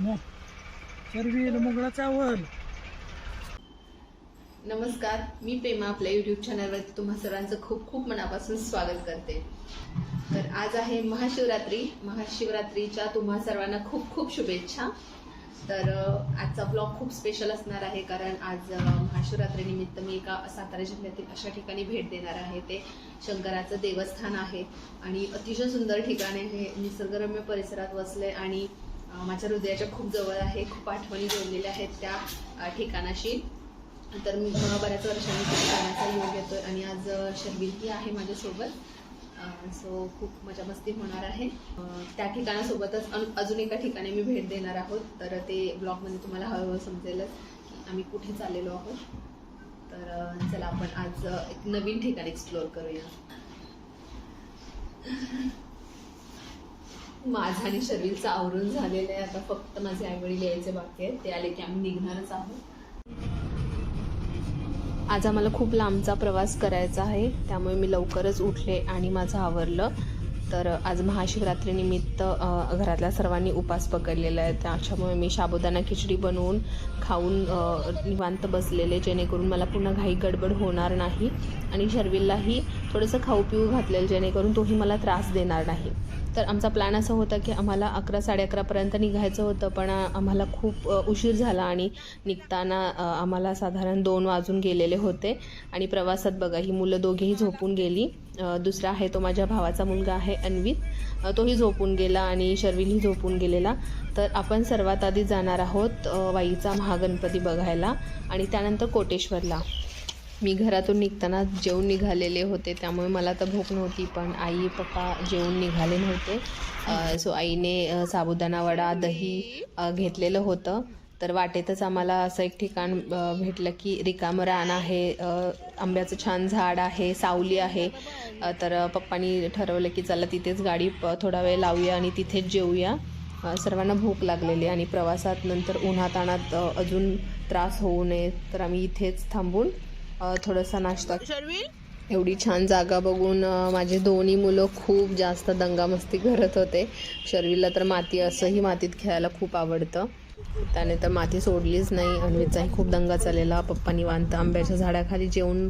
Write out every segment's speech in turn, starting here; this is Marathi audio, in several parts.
मुगळा चावल नमस्कार मी प्रेमा आपल्या युट्यूब चॅनलवरती तुम्हा सर्वांचं खूप खूप मनापासून स्वागत करते. तर आज आहे महाशिवरात्री. महाशिवरात्रीच्या तुम्हा सर्वांना खूप खूप शुभेच्छा. तर आजचा ब्लॉग खूप स्पेशल असणार आहे कारण आज महाशिवरात्रीनिमित्त मी एका सातारा जिल्ह्यातील अशा ठिकाणी भेट देणार आहे. ते शंकराचं देवस्थान आहे आणि अतिशय सुंदर ठिकाण आहे. हे निसर्गरम्य परिसरात वसले आणि माझ्या हृदयाच्या खूप जवळ आहे खूप आठवणी जोडलेल्या आहेत त्या ठिकाणाशी. तर मी बऱ्याच वर्षांनी करण्याचा जाण्याचा योग येतोय आणि आज शर्विलही आहे माझ्यासोबत. सो खूप मजा मस्ती होणार आहे. त्या ठिकाणासोबतच अजून एका ठिकाणी मी भेट देणार आहोत. तर ते ब्लॉगमध्ये तुम्हाला हळूहळू समजेलच की आम्ही कुठे चाललेलो आहोत. तर चला आपण आज एक नवीन ठिकाण एक्सप्लोअर करूया. माझा आणि शर्विलचं आवरून झालेलं आहे. आता फक्त माझे आईवडील यायचे बाकी आहेत. ते आले की आम्ही निघणारच आहोत. आज आम्हाला खूप लांबचा प्रवास करायचा आहे. त्यामुळे मी लवकरच उठले आणि माझं आवरलं. तर आज महाशिवरात्रीनिमित्त घरातल्या सर्वांनी उपास पकडलेला आहे. त्याच्यामुळे मी साबुदाणा खिचडी बनवून खाऊन निवांत बसलेले जेणेकरून मला पुन्हा घाई गडबड होणार नाही आणि शर्विललाही थोडंसं खाऊ पिऊ घातलेलं जेणेकरून तोही मला त्रास देणार नाही. तर आमचा प्लॅन असा होता की आम्हाला अकरा साडे अकरापर्यंत निघायचं होतं पण आम्हाला खूप उशीर झाला आणि निघताना आम्हाला साधारण दोन वाजून गेलेले होते. आणि प्रवासात बघा ही मुलं दोघेही झोपून गेली. दुसरा आहे तो माझ्या भावाचा मुलगा आहे अन्वित. तोही झोपून गेला आणि शर्विनही झोपून गेलेला. तर आपण सर्वात आधी जाणार आहोत वाईचा महागणपती बघायला आणि त्यानंतर कोटेश्वरला. मी घरातून निघताना जेवून निघालेले होते त्यामुळे मला तर भूक नव्हती पण आई पप्पा जेवून निघाले नव्हते. सो आईने साबुदाणा वडा दही घेतलेलं होतं. तर वाटेतच आम्हाला असं एक ठिकाण भेटलं की रिकामं रान आहे आंब्याचं छान झाड आहे सावली आहे. तर पप्पानी ठरवलं की चला तिथेच गाडी थोडा वेळ लावूया आणि तिथेच जेवूया सर्वांना भूक लागलेली आणि प्रवासात नंतर उन्हाताणात अजून त्रास होऊ नये तर आम्ही इथेच थांबून थोडासा नाश्ता एवढी छान जागा बघून माझे दोन्ही मुलं खूप जास्त दंगामस्ती करत होते. शर्वीला तर माती असंही मातीत खेळायला खूप आवडतं. त्याने तर माती सोडलीच नाही. अन्वीचाही खूप दंगा चाललेला पप्पा निवांत आंब्याच्या झाडाखाली जेवून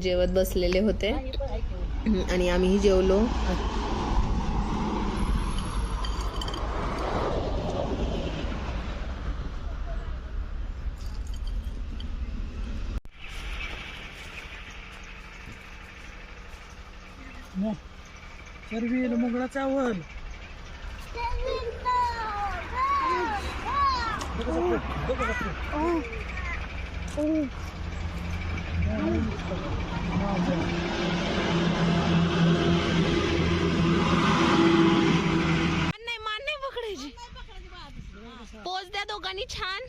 जेवत बसलेले होते. आणि आम्हीही जेवलो. सर्वील मुगळा चावल नाही मान नाही पकडायची. पोच द्या दोघांनी छान.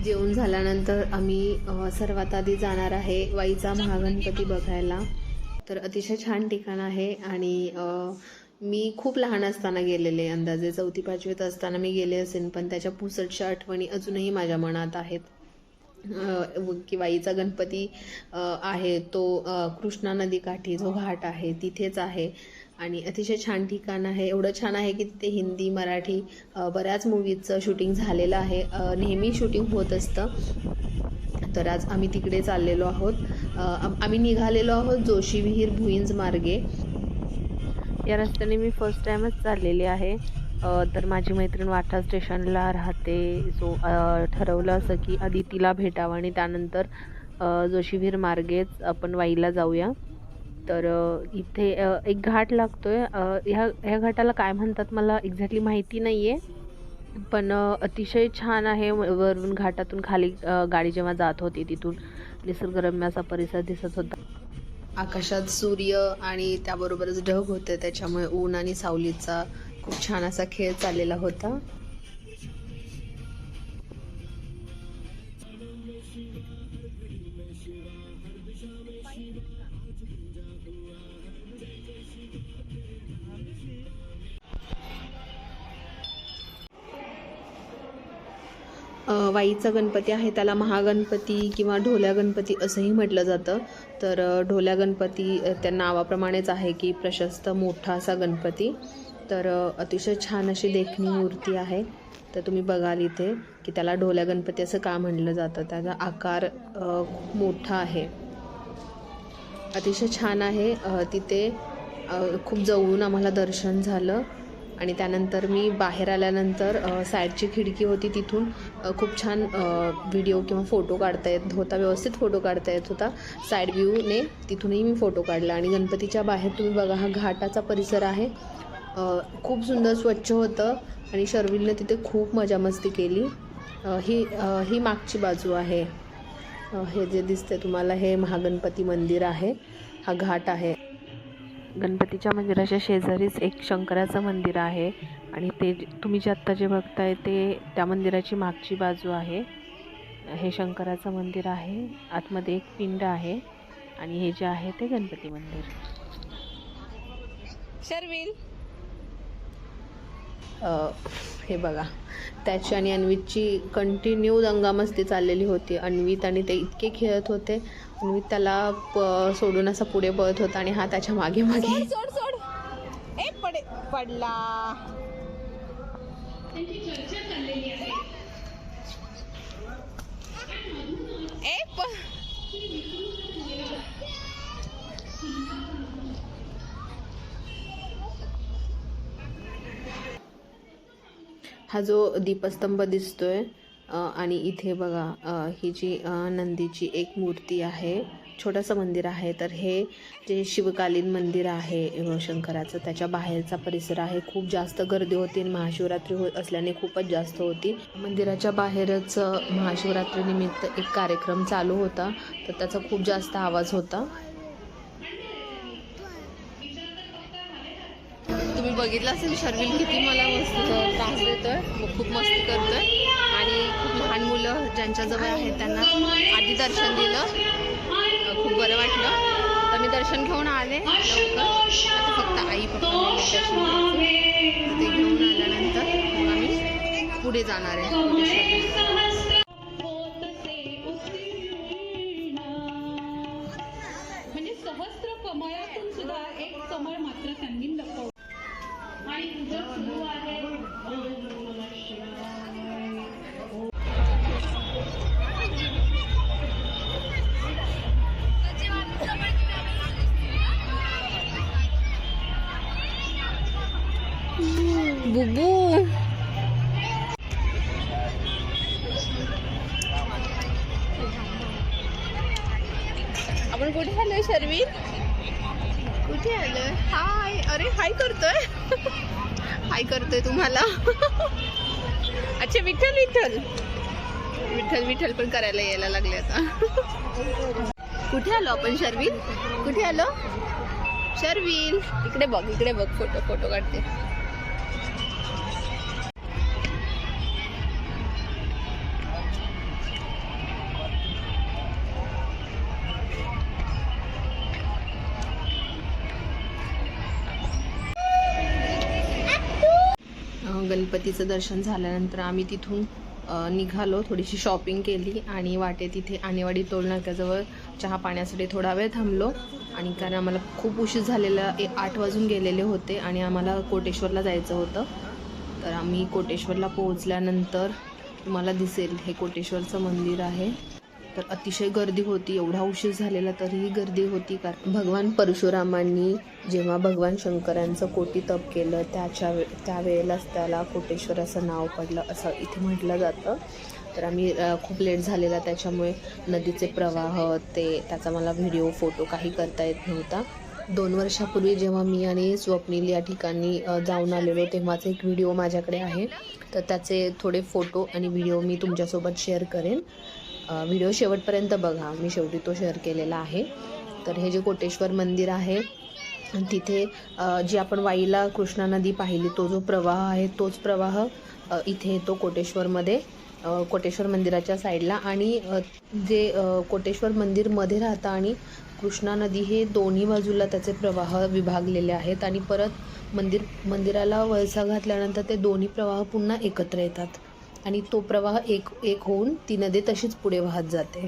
जेवण झाल्यानंतर आम्ही सर्वात आधी जाणार आहे वाईचा महागणपती बघायला. तर अतिशय छान ठिकाण आहे आणि मी खूप लहान असताना गेलेले अंदाजे चौथी पाचवीत असताना मी गेले असेन पण त्याच्या पुसटच्या आठवणी अजूनही माझ्या मनात आहेत. की वाईचा गणपती आहे तो कृष्णा नदीकाठी जो घाट आहे तिथेच आहे. आणि अतिशय छान ठिकाण आहे. एवढं छान आहे की तिथे हिंदी मराठी बऱ्याच मूवीजचं शूटिंग झालेलं आहे. नेहमी शूटिंग होत असतं. तर आज आम्ही तिकडे चाललेलो आहोत. आम्ही निघालेलो आहोत जोशी विहीर भुईंज मार्गे. या रस्त्याने मी फर्स्ट टाईमच चाललेले आहे. तर माझी मैत्रीण वाठा स्टेशनला राहते. सो ठरवलं असं की आधी तिला भेटावं आणि त्यानंतर जोशीवीर मार्गेच आपण वाईला जाऊया. तर इथे एक घाट लागतो आहे ह्या ह्या घाटाला काय म्हणतात मला एक्झॅक्टली माहिती नाही आहे पण अतिशय छान आहे व- वरून घाटातून खाली गाडी जेव्हा जात होती तिथून निसर्गरम्य असा परिसर दिसत होता. आकाशात सूर्य आणि त्याबरोबरच ढग होते त्याच्यामुळे ऊन आणि सावलीचा खूप छान असा खेळ चाललेला होता. अ, वाईचा गणपती आहे त्याला महागणपती किंवा ढोल्या गणपती असंही म्हटलं जातं. तर ढोल्या गणपती त्या नावाप्रमाणेच आहे की प्रशस्त मोठा असा गणपती. तर अतिशय छान अशी देखणी मूर्ती आहे. तर तुम्ही बघाल इथे की त्याला ढोल्या गणपती असं का म्हणलं जातं? त्याचा आकार खूप मोठा आहे. अतिशय छान आहे. तिथे खूप जवळून आम्हाला दर्शन झालं आणि त्यानंतर मी बाहेर आल्यानंतर साईडची खिडकी होती तिथून खूप छान व्हिडिओ किंवा फोटो काढता येत होता व्यवस्थित फोटो काढता येत होता. साईड व्ह्यूने तिथूनही मी फोटो काढला आणि गणपतीच्या बाहेर तुम्ही बघा हा घाटाचा परिसर आहे. खूप सुंदर स्वच्छ होतं आणि शर्विलने तिथे खूप मजा मस्ती केली. ही ही मागची बाजू आहे. हे जे दिसते तुम्हाला हे महागणपती मंदिर आहे. हा घाट आहे. गणपतीच्या मंदिराच्या शेजारीच एक शंकराचं मंदिर आहे आणि ते तुम्ही जे आत्ता जे बघताय ते त्या मंदिराची मागची बाजू आहे. हे शंकराचं मंदिर आहे. आतमध्ये एक पिंड आहे आणि हे जे आहे ते गणपती मंदिर. शर्विल. हे बघा. त्याची आणि अन्वितची कंटिन्यू दंगामस्ती चाललेली होती. अन्वित आणि ते इतके खेळत होते. अन्वित त्याला प सोडून असा पुढे पळत होता आणि हा त्याच्यामागे मागे. सोड सोड. ए पडे पडला. ए प हा जो दीपस्तंभ दिसतोय आणि इथे बघा ही जी नंदीची एक मूर्ती आहे छोटंसं मंदिर आहे तर हे जे शिवकालीन मंदिर आहे शंकराचं त्याच्या बाहेरचा परिसर आहे. खूप जास्त गर्दी होती आणि महाशिवरात्री हो असल्याने खूपच जास्त होती. मंदिराच्या बाहेरच महाशिवरात्रीनिमित्त एक कार्यक्रम चालू होता तर त्याचा खूप जास्त आवाज होता. तुम्ही बघितलं असेल शर्विल किती मला मस्त त्रास देतोय. मग खूप मस्ती करतोय. आणि खूप लहान मुलं ज्यांच्याजवळ आहेत त्यांना आधी दर्शन दिलं. खूप बरं वाटलं. तर मी दर्शन घेऊन आले लवकर. आता फक्त आई पप्पा दर्शन ते घेऊन आल्यानंतर आम्ही पुढे जाणार आहे. बुबू आपण कुठे आलोय शर्विन कुठे आलोय? हाय. अरे हाय करतोय. हाय करतोय तुम्हाला. अच्छा विठ्ठल विठ्ठल. विठ्ठल विठ्ठल पण करायला यायला लागले आता. कुठे आलो आपण शर्विन कुठे आलो? शर्विन इकडे बघ इकडे बघ. फोटो फोटो काढते. गणपतीचं दर्शन झाल्यानंतर आम्ही तिथून निघालो थोडीशी शॉपिंग केली आणि वाटे तिथे आणेवाडी टोल नाक्याजवळ चहा पाण्यासाठी थोडा वेळ थांबलो. आणि कारण आम्हाला खूप उशीर झालेला आठ वाजून गेलेले होते आणि आम्हाला कोटेश्वरला जायचं होतं. तर आम्ही कोटेश्वरला पोहोचल्यानंतर तुम्हाला दिसेल हे कोटेश्वरचं मंदिर आहे. तर अतिशय गर्दी होती एवढा उशीर झालेला तरीही गर्दी होती कारण भगवान परशुरामांनी जेव्हा भगवान शंकरांचं कोटी तप केलं त्याच्या वे त्यावेळेलाच त्याला कोटेश्वर असं नाव पडलं असं इथे म्हटलं जातं. तर आम्ही खूप लेट झालेला त्याच्यामुळे नदीचे प्रवाह ते त्याचा मला व्हिडिओ फोटो काही करता येत नव्हता. दोन वर्षापूर्वी जेव्हा मी आणि स्वप्नील या ठिकाणी जाऊन आलेलो तेव्हाचा एक व्हिडिओ माझ्याकडे आहे. तर त्याचे थोडे फोटो आणि व्हिडिओ मी तुमच्यासोबत शेअर करेन. व्हिडिओ शेवटपर्यंत बघा. मी शेवटी तो शेअर केलेला आहे. तर हे जे कोटेश्वर मंदिर आहे तिथे जी आपण वाईला कृष्णा नदी पाहिली तो जो प्रवाह आहे तोच प्रवाह इथे येतो कोटेश्वरमध्ये कोटेश्वर मंदिराच्या साईडला. आणि जे कोटेश्वर मंदिरमध्ये राहतं आणि कृष्णा नदी हे दोन्ही बाजूला त्याचे प्रवाह विभागलेले आहेत. आणि परत मंदिर मंदिराला वळसा घातल्यानंतर ते दोन्ही प्रवाह पुन्हा एकत्र येतात. आणि तो प्रवाह एक एक होऊन ती नदी तशीच पुढे वाहत जाते.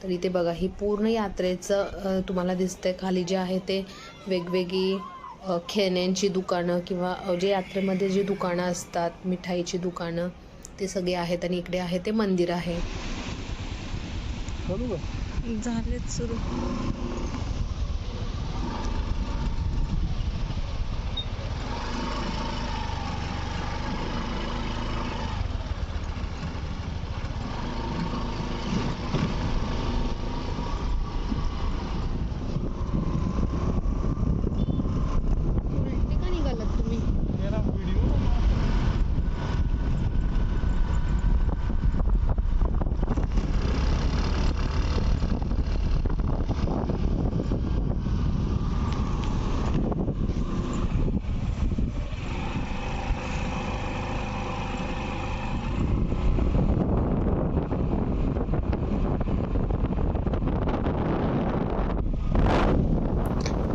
तर इथे बघा ही पूर्ण यात्रेचं तुम्हाला दिसतंय. खाली जे आहे ते वेगवेगळी खेळण्यांची दुकानं किंवा जे यात्रेमध्ये जी दुकानं असतात मिठाईची दुकानं ते सगळे आहेत आणि इकडे आहे ते मंदिर आहे. झालेच सुरू उलटे का निघालात तुम्ही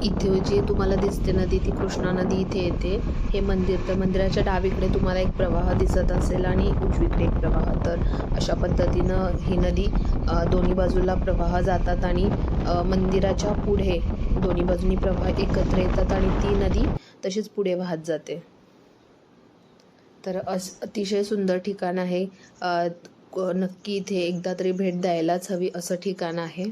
इथे जी तुम्हाला दिसते नदी ती कृष्णा नदी इथे येते. हे मंदिर तर मंदिराच्या डावीकडे तुम्हाला एक प्रवाह दिसत असेल आणि उजवीकडे एक प्रवाह. तर अशा पद्धतीनं ही नदी दोन्ही बाजूला प्रवाह जातात आणि मंदिराच्या पुढे दोन्ही बाजूनी प्रवाह एकत्र येतात आणि ती नदी तशीच पुढे वाहत जाते. तर अस अतिशय सुंदर ठिकाण आहे. नक्की इथे एकदा तरी भेट द्यायलाच हवी असं ठिकाण आहे.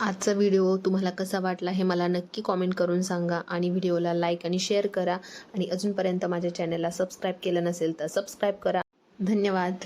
आजचा व्हिडिओ तुम्हाला कसा वाटला हे मला नक्की कॉमेंट करून सांगा आणि व्हिडिओला लाईक आणि शेअर करा. आणि अजूनपर्यंत माझ्या चॅनलला सबस्क्राईब केलं नसेल तर सबस्क्राईब करा. धन्यवाद.